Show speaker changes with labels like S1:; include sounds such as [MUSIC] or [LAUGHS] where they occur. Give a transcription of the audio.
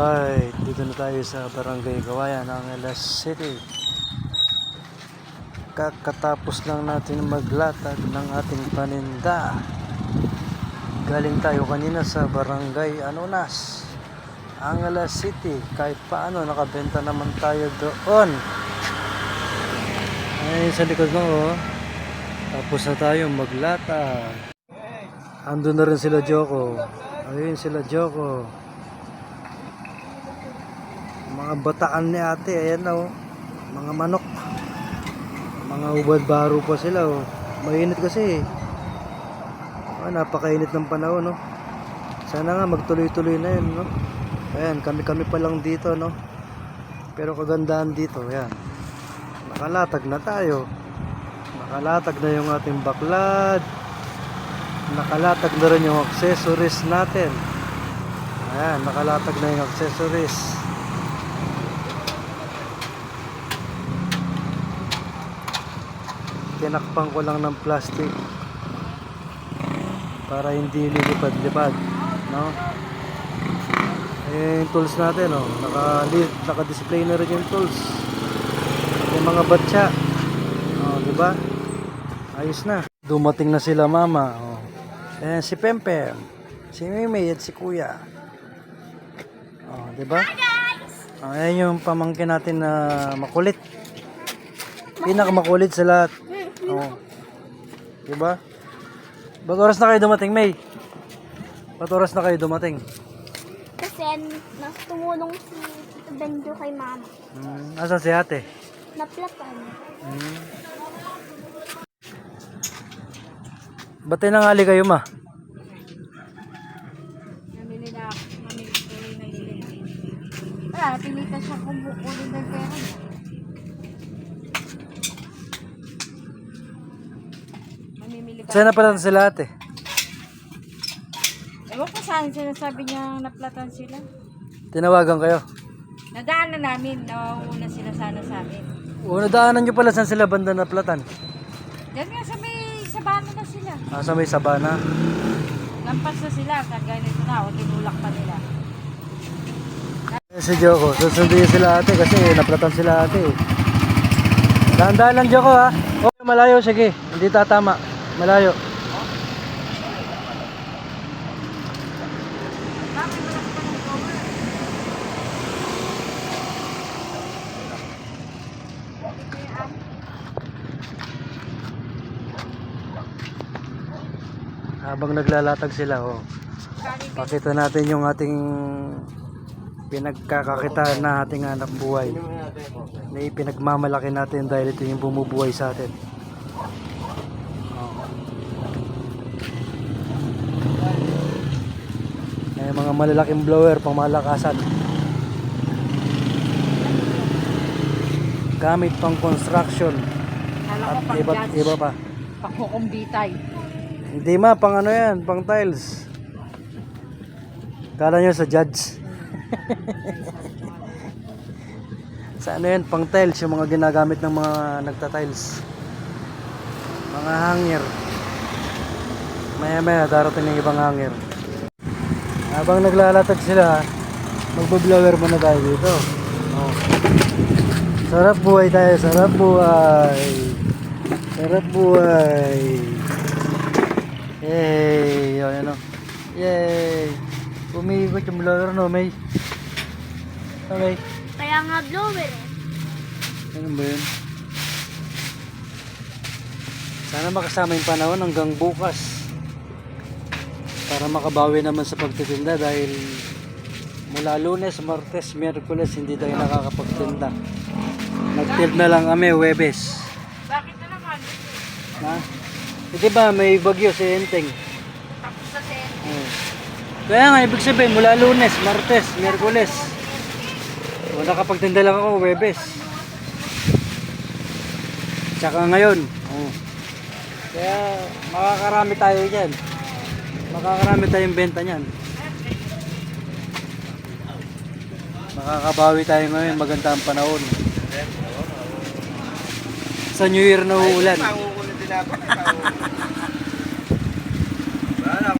S1: Alright, dito na tayo sa Barangay Kawayan ng LS City. Kakatapos lang natin maglatag ng ating paninda. Galing tayo kanina sa Barangay Anonas, Angeles City. Kahit paano, nakabenta naman tayo doon. Ayun sa likod mo, oh. Tapos na tayo maglatag. Ando na rin sila Joko. Ayun sila Joko. Mga bataan ni ate, ayan na oh. Mga manok. Mga ubad baro pa sila oh. Mainit kasi eh. Oh, napakainit ng panahon no. Sana nga magtuloy-tuloy na yun no. Ayan, kami-kami pa lang dito no. Pero kagandahan dito, ayan. Nakalatag na tayo. Nakalatag na yung ating baklad. Nakalatag na rin yung accessories natin. Ayan, nakalatag na yung accessories. Tinakpan ko lang ng plastic para hindi lilipad-lipad, no? Eh, yung tools natin, oh, naka, naka-display na rin yung tools. Yung mga batya. Oh, di ba? Ayos na. Dumating na sila mama, oh. Eh, si Pempem, si Mimi at si Kuya. Oh, di ba? Oh, ayan yung pamangkin natin na makulit. Pinakamakulit sa lahat. Oh. Di ba? Ba't oras na kayo dumating, May? Ba't oras na kayo dumating?
S2: Kasi nas tumulong si Tito Benjo kay mama.
S1: Hmm, asan si ate?
S2: Naplatan.
S1: Hmm. Ba't tinangali kayo, ma?
S3: Wala, pinita siya kung bukulin ng pera niya. Mamimili ka.
S1: Saan na pala sila ate?
S3: Ewan ko saan sinasabi niya naplatan sila.
S1: Tinawagan kayo?
S3: Nadaan na namin, nauuna sila sana sa amin.
S1: O, nadaanan nyo pala saan sila banda na platan?
S3: Diyan nga sa may sabano na sila.
S1: Ah, sa may sabana.
S3: Lampas na sila, kag ganito na, o tinulak pa nila.
S1: Eh, Si Joko, susundin sila ate kasi naplatan sila ate. eh. Dahan-dahan lang Joko ha. Oh, malayo sige. Hindi tatama. Malayo. Habang naglalatag sila, oh. Pakita natin yung ating pinagkakakita na ating anak buhay na ipinagmamalaki natin dahil ito yung bumubuhay sa atin. May mga malalaking blower pang malakasan. Gamit pang construction at iba, iba pa.
S3: pang kukumbitay.
S1: Hindi ma, pang ano yan, pang tiles. Kala nyo sa judge. [LAUGHS] sa ano yan, pang tiles, yung mga ginagamit ng mga nagta-tiles. Mga hanger. Maya maya, darating ng ibang hanger. Habang naglalatag sila, magbo-blower muna tayo dito. Oh. Sarap buhay tayo, sarap buhay. Sarap buhay. Yay! O, yan o. Yay! Umiikot yung blower, no, May? Okay.
S2: Kaya nga blower eh.
S1: Ano ba yun? Sana makasama yung panahon hanggang bukas. Para makabawi naman sa pagtitinda dahil mula lunes, martes, miyerkules hindi tayo nakakapagtinda. Nagtild na lang kami, Webes.
S3: Bakit na naman?
S1: Ha? Eh, di ba may bagyo si Enteng?
S3: Tapos na si
S1: Oo. Kaya nga, ibig sabihin, mula lunes, martes, miyerkules. O, nakapagtinda lang ako, webes. Tsaka ngayon. Oo. Kaya, makakarami tayo dyan. Makakarami tayong benta niyan. Makakabawi tayo ngayon, maganda ang panahon. Sa New Year na uulan. [LAUGHS]